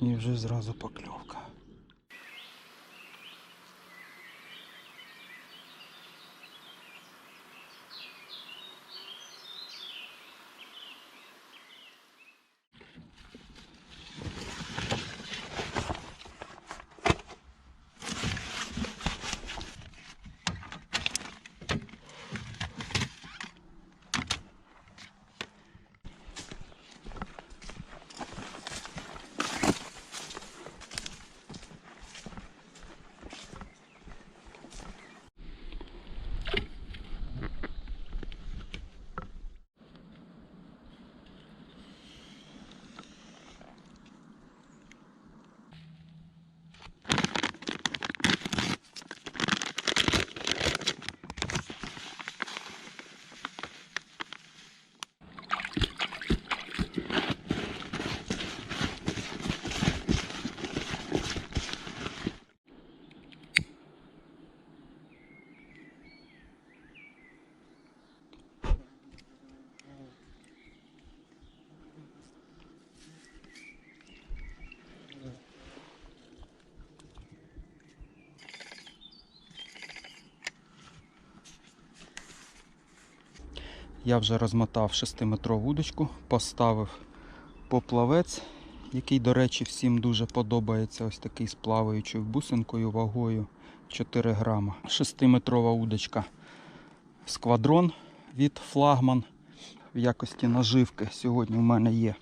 І вже зразу покльовка. Я вже розмотав 6-метрову удочку, поставив поплавець, який, до речі, всім дуже подобається. Ось такий з плаваючою бусинкою вагою 4 грама. 6-метрова удочка сквадрон від флагман в якості наживки. Сьогодні в мене є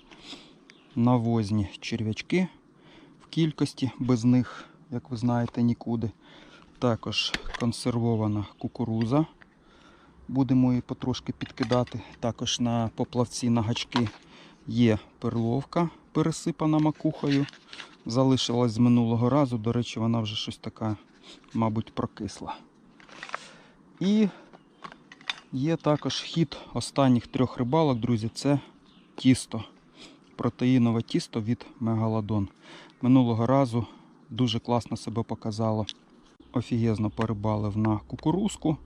навозні черв'ячки в кількості, без них, як ви знаєте, нікуди. Також консервована кукуруза. Будемо її потрошки підкидати. Також на поплавці на гачки є перловка, пересипана макухою. Залишилась з минулого разу. До речі, вона вже щось така, мабуть, прокисла. І є також хід останніх трьох рибалок, друзі, це тісто. Протеїнове тісто від Мегаладон. Минулого разу дуже класно себе показало. Офігезно порибалив на кукурузку.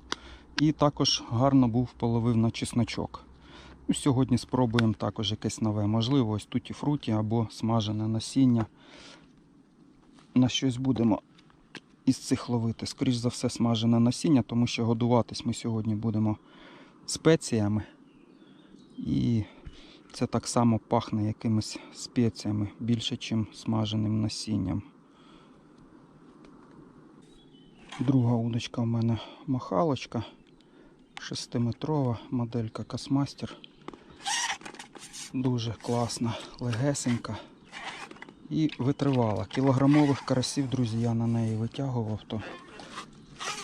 І також гарно був половив на чесночок. Ну, Сьогодні спробуємо також якесь нове. Можливо, ось туті фруті або смажене насіння. На щось будемо із цих ловити. Скоріш за все, смажене насіння, тому що годуватись ми сьогодні будемо спеціями. І це так само пахне якимись спеціями більше, ніж смаженим насінням. Друга удочка в мене махалочка. 6-метрова моделька Касмастер. Дуже класна, легесенька і витривала. Кілограмових карасів, друзі, я на неї витягував, то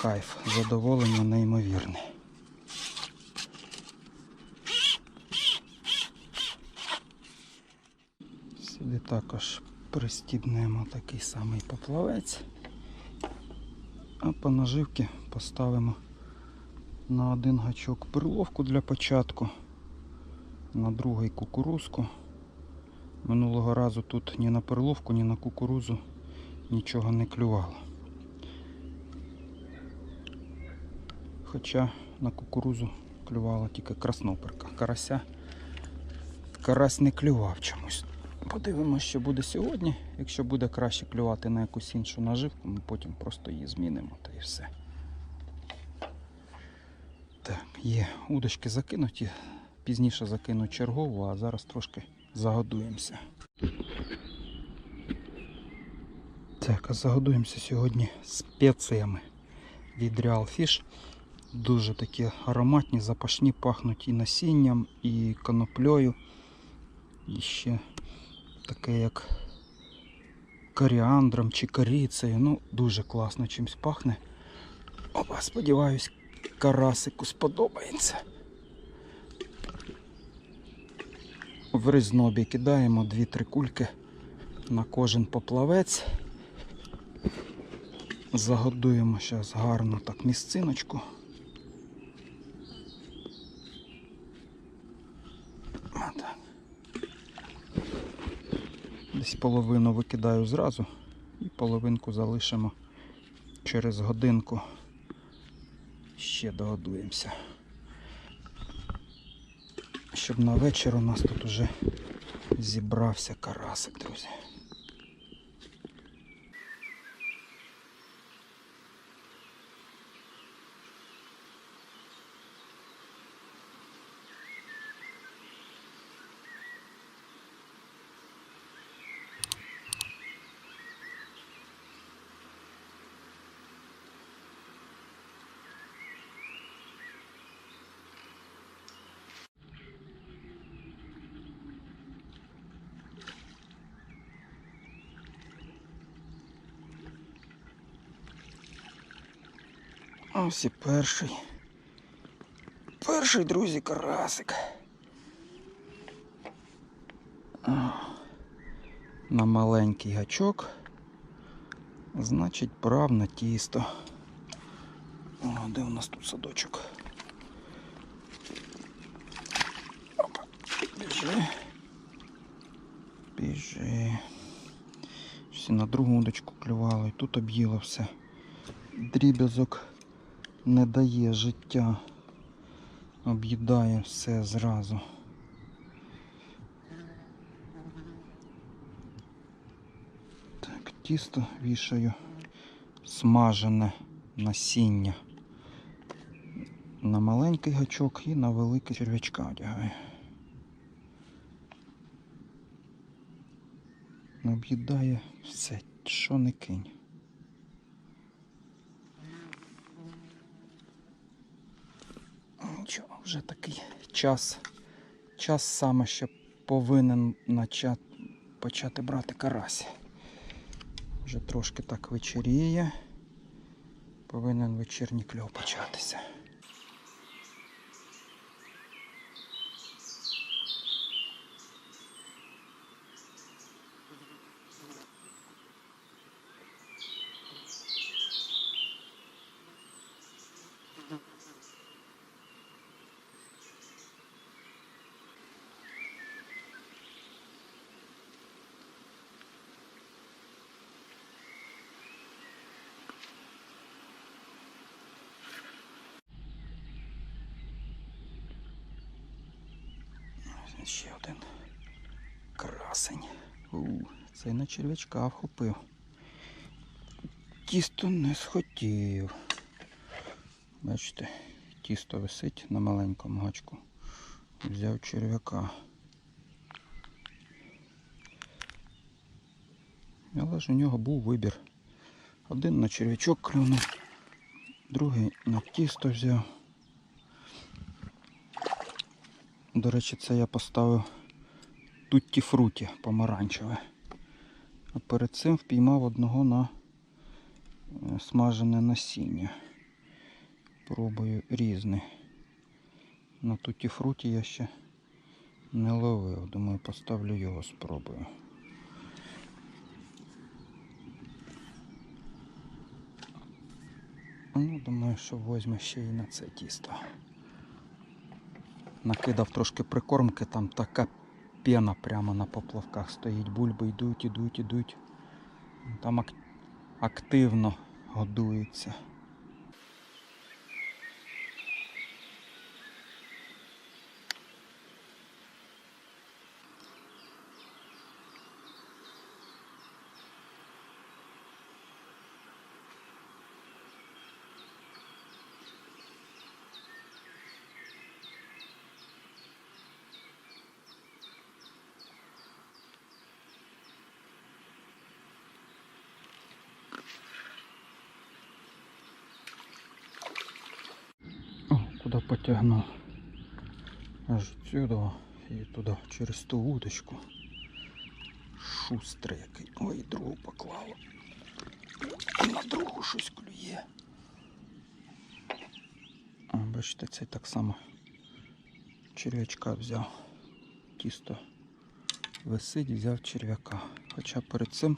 кайф, задоволення неймовірне. Сюди також пристібнемо такий самий поплавець, а по наживки поставимо на один гачок перловку для початку, на другий кукурузку. Минулого разу тут ні на перловку, ні на кукурузу нічого не клювало. Хоча на кукурузу клювала тільки красноперка. Карася карась не клював чомусь. Подивимося, що буде сьогодні. Якщо буде краще клювати на якусь іншу наживку, ми потім просто її змінимо та і все. Так, є удочки закинуті. Пізніше закину чергову, а зараз трошки загодуємося. Так, а загодуємося сьогодні спеціями від Real Fish. Дуже такі ароматні, запашні, пахнуть і насінням, і коноплею. І ще таке як коріандром чи корицею. Ну, дуже класно чимось пахне. Опа, сподіваюсь, карасику сподобається. В резнобі кидаємо 2-3 кульки на кожен поплавець. Загодуємо зараз гарно так місциночку. Десь половину викидаю зразу і половинку залишимо через годинку. Ще догодуємося. Щоб на вечір у нас тут уже зібрався карасик, друзі. Ось і перший. Перший, друзі, карасик. На маленький гачок. Значить, брав на тісто. О, де у нас тут садочок? Опа, біжи. Біжи. Всі на другу удочку клювали, і тут об'їло все. Дріб'язок не дає життя. Об'їдає все зразу. Так, тісто вішаю смажене насіння. На маленький гачок і на великий черв'ячка одягаю. Об'їдає все, що не кинь. Нічого, вже такий час. Час саме ще повинен начати, почати брати карась. Вже трошки так вечеріє. Повинен вечірній кльов початися. Ось Ще один красень. У, цей на черв'ячка вхопив. Тісто не схотів. Бачите, тісто висить на маленькому гачку. Взяв черв'яка. Але ж у нього був вибір. Один на черв'ячок клюнув, другий на тісто взяв. До речі, це я поставив тутті фруті помаранчеве. А перед цим впіймав одного на е, смажене насіння. Пробую різне. На тутті фруті я ще не ловив. Думаю, поставлю його, спробую. Ну, думаю, що возьме ще й на це тісто. Накидав трошки прикормки, там така пена прямо на поплавках стоїть. Бульби йдуть, ідуть, ідуть. Там активно годується. О, куди потягнув? Аж сюди і туди, через ту удочку. Шустрий який. Ой, другу поклав. На другу щось клює. А, бачите, цей так само черв'ячка взяв. Тісто висить, взяв черв'яка. Хоча перед цим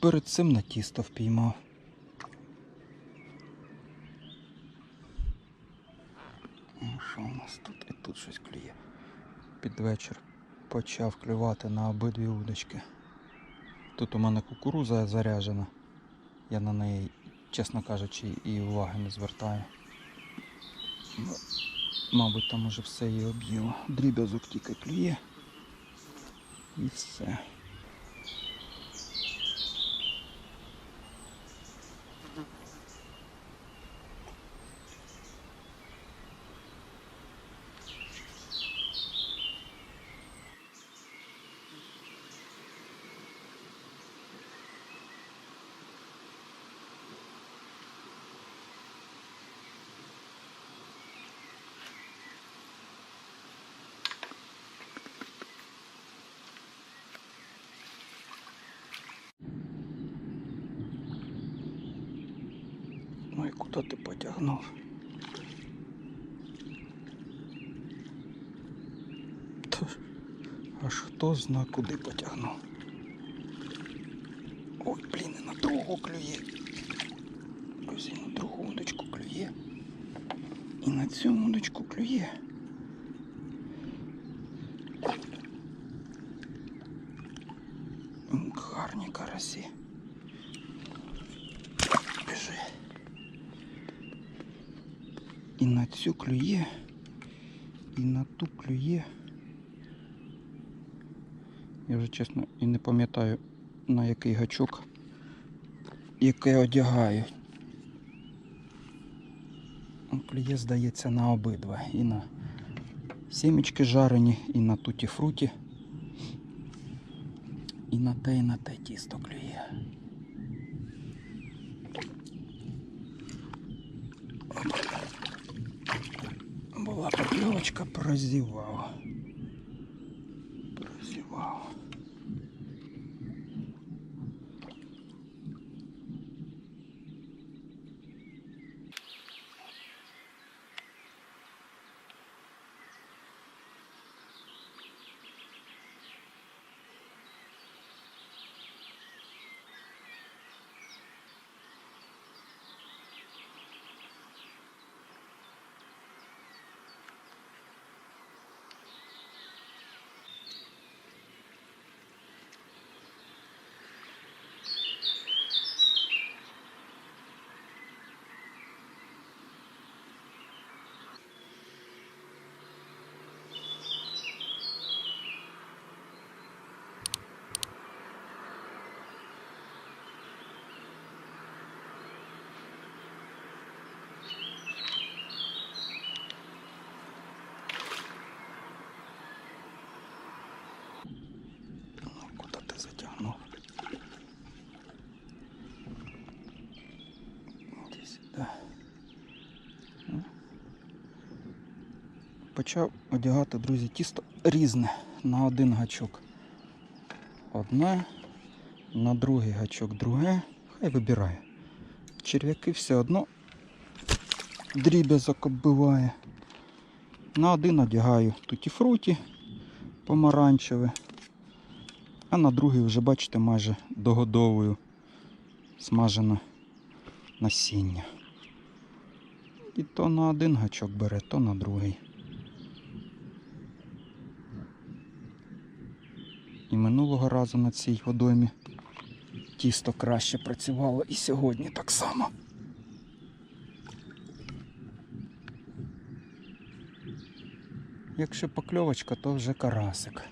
перед цим на тісто впіймав. Ну, Що у нас тут? І тут щось клює. Під вечір почав клювати на обидві удочки. Тут у мене кукуруза заряджена. Я на неї, чесно кажучи, і уваги не звертаю. Мабуть, там уже все її об'їло. Дріб'язок тільки клює. І все. Аж хто зна куди потягнув. Ой, блін, і на другу клює. Ось на другу удочку клює. І на цю удочку клює. Гарні карасі. Біжи. І на цю клює, і на ту клює. Чесно і не пам'ятаю на який гачок, який одягаю. Клює, здається, на обидва. І на сімечки жарені, і на туті фруті. І на те, і на те тісто клює. Була покльовочка. Прозівав. Ну, куди ти затягнув? Іди сюди. Ну. Почав одягати, друзі, тісто різне на один гачок. Одне, на другий гачок друге. Хай вибирає. Черв'яки все одно дріб'язок оббиває. На один одягаю туті-фруті помаранчеве. А на другий вже, бачите, майже догодовую смажене насіння. І то на один гачок бере, то на другий. І минулого разу на цій водоймі тісто краще працювало і сьогодні так само. Якщо покльовочка, то вже карасик.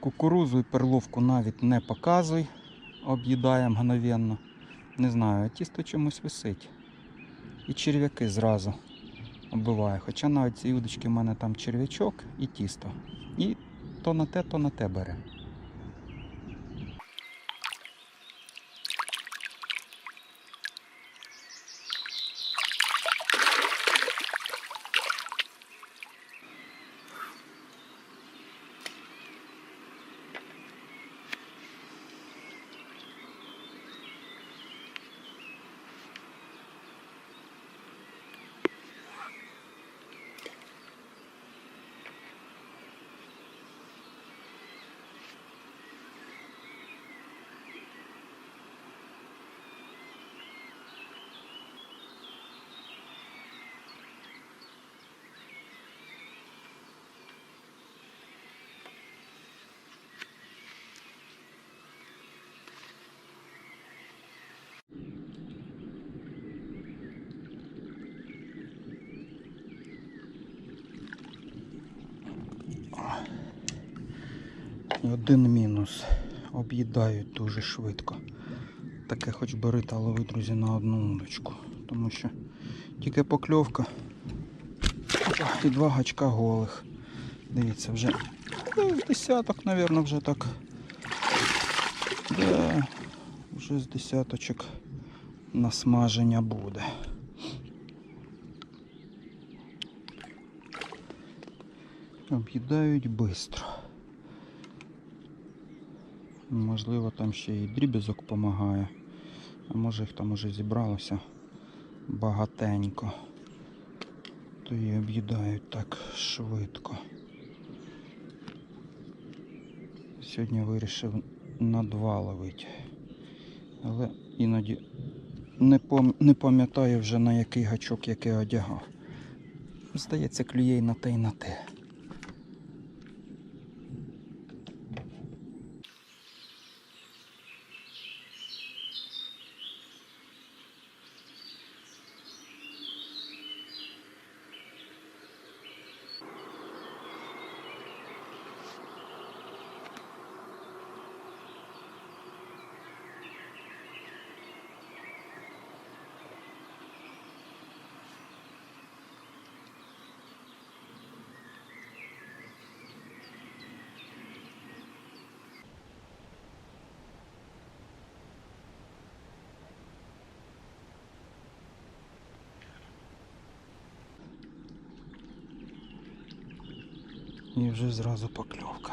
Кукурузу і перловку навіть не показуй, об'їдає мгновенно. Не знаю, а тісто чомусь висить. І черв'яки зразу оббиває. Хоча навіть ці удочки в мене там черв'ячок і тісто. І то на те, то на те бере. І один мінус. Об'їдають дуже швидко. Таке хоч бери та лови, друзі, на одну удочку. Тому що тільки покльовка і два гачка голих. Дивіться, вже ну, з десяток, мабуть, вже так. Да, вже з десяточок насмаження буде. Об'їдають швидко. Можливо, там ще і дріб'язок допомагає. А може їх там уже зібралося багатенько. То і об'їдають так швидко. Сьогодні вирішив на два ловити. Але іноді не, пам'ятаю вже на який гачок який одягав. Здається, клює на те, і на те. І вже зразу покльовка.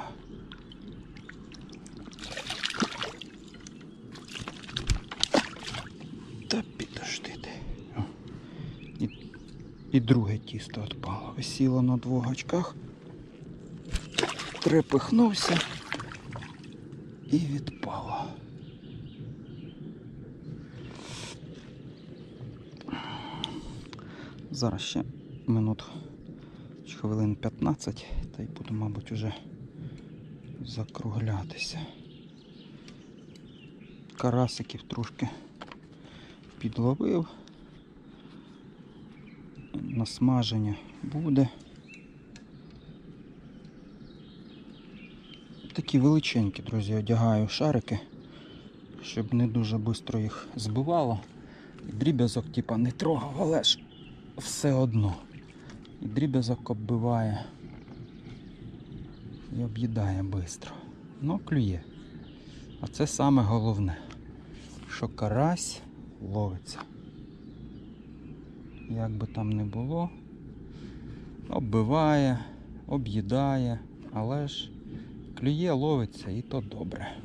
Та підожди. І, і друге тісто відпало. Висіло на двох гачках. Трепихнувся і відпало. Зараз ще минут хвилин 15, та й буду, мабуть, уже закруглятися. Карасиків трошки підловив. Насмаження буде. Такі величенькі, друзі, одягаю шарики, щоб не дуже швидко їх збивало. Дріб'язок, типа, не трогав, але ж все одно. І дріб'язок оббиває і об'їдає швидко. Ну, клює. А це саме головне, що карась ловиться. Як би там не було, оббиває, об'їдає, але ж клює, ловиться і то добре.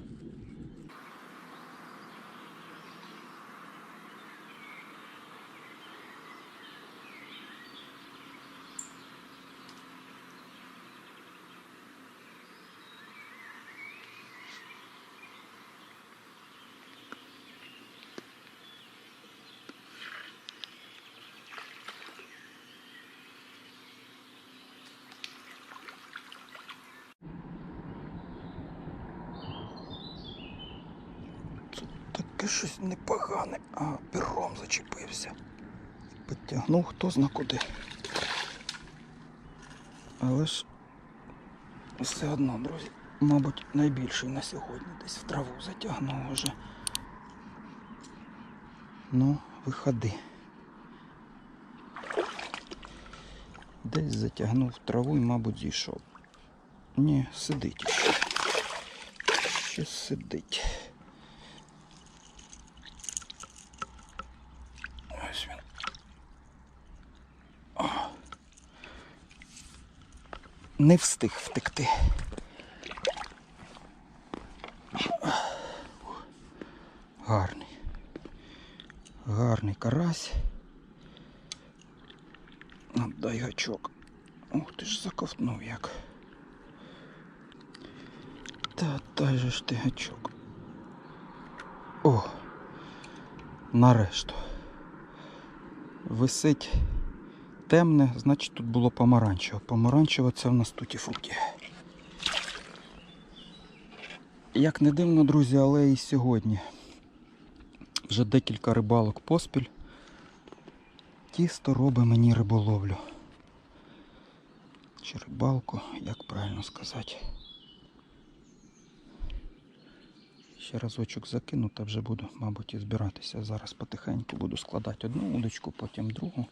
Таке щось непогане, а пером зачепився. Підтягнув хто зна куди. Але ж все одно, друзі, мабуть, найбільший на сьогодні десь в траву затягнув уже. Ну, виходи. Десь затягнув траву і, мабуть, зійшов. Ні, сидить ще. Ще сидить. Ось він. О. Не встиг втекти. Гарний. Гарний карась. Дай гачок. Ух ти ж заковтнув як. Та дай же ж ти гачок. О! Нарешті. Висить темне, значить тут було помаранчево. Помаранчево це в нас туті фруті. Як не дивно, друзі, але і сьогодні вже декілька рибалок поспіль. Тісто робить мені риболовлю. Чи рибалку, як правильно сказати. Ще разочок закину, та вже буду, мабуть, і збиратися. Зараз потихеньку буду складати одну удочку, потім другу.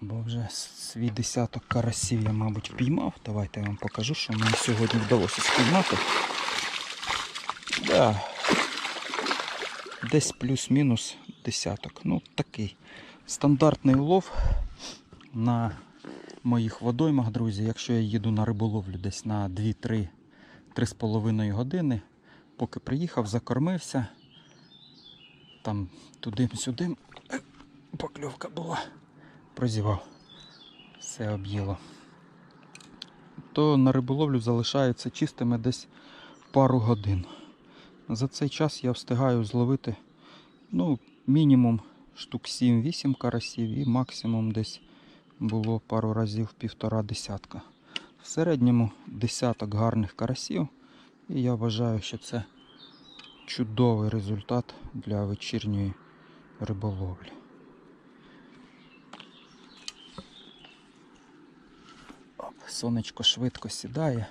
Бо вже свій десяток карасів я, мабуть, впіймав. Давайте я вам покажу, що мені сьогодні вдалося спіймати. Да. Десь плюс-мінус десяток. Ну, такий стандартний улов на моїх водоймах, друзі. Якщо я їду на риболовлю десь на 2-3 3,5 години поки приїхав, закормився. Там туди-сюди покльовка була. Прозівав. Все об'їло. То на риболовлю залишаються чистими десь пару годин. За цей час я встигаю зловити ну, мінімум штук 7-8 карасів і максимум десь було пару разів півтора десятка. В середньому десяток гарних карасів. І я вважаю, що це чудовий результат для вечірньої риболовлі. Сонечко швидко сідає.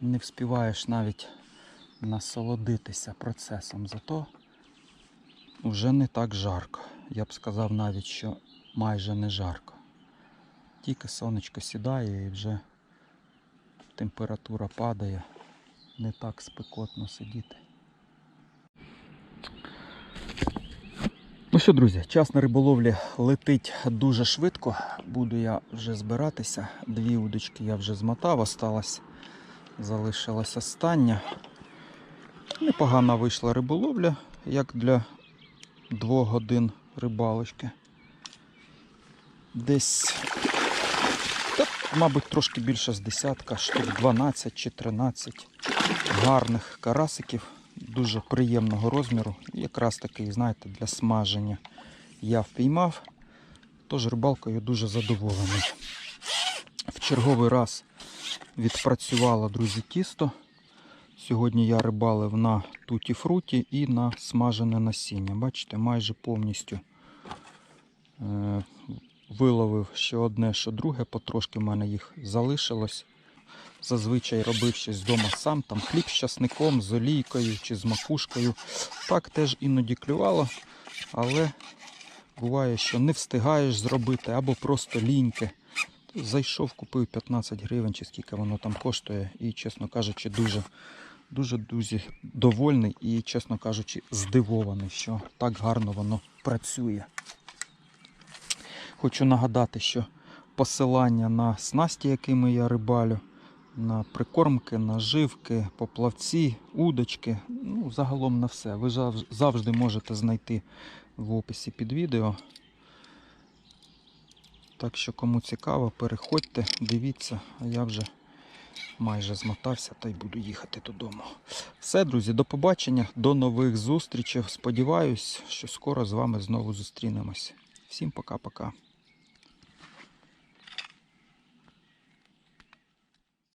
Не вспіваєш навіть насолодитися процесом, зато вже не так жарко. Я б сказав навіть, що майже не жарко. Тільки сонечко сідає і вже температура падає, не так спекотно сидіти. Ну що, друзі, час на риболовлі летить дуже швидко. Буду я вже збиратися. Дві удочки я вже змотав, осталась, залишилась остання. Непогана вийшла риболовля, як для двох годин рибалочки. Десь, та, мабуть, трошки більше з десятка, штук 12 чи 13 гарних карасиків, дуже приємного розміру. Якраз такий, знаєте, для смаження я впіймав. Тож рибалкою дуже задоволений. В черговий раз відпрацювало, друзі, тісто. Сьогодні я рибалив на туті-фруті і на смажене насіння. Бачите, майже повністю е, виловив що одне, що друге, потрошки в мене їх залишилось. Зазвичай робив щось вдома сам, там хліб з часником, з олійкою чи з макушкою. Так теж іноді клювало, але буває, що не встигаєш зробити або просто ліньки. Зайшов, купив 15 гривень, чи скільки воно там коштує, і, чесно кажучи, дуже дуже дуже довольний і, чесно кажучи, здивований, що так гарно воно працює. Хочу нагадати, що посилання на снасті, якими я рибалю, на прикормки, наживки, поплавці, удочки, ну, загалом на все. Ви завжди можете знайти в описі під відео. Так що, кому цікаво, переходьте, дивіться, а я вже майже змотався та й буду їхати додому. Все, друзі, до побачення, до нових зустрічей. Сподіваюсь, що скоро з вами знову зустрінемось. Всім пока-пока.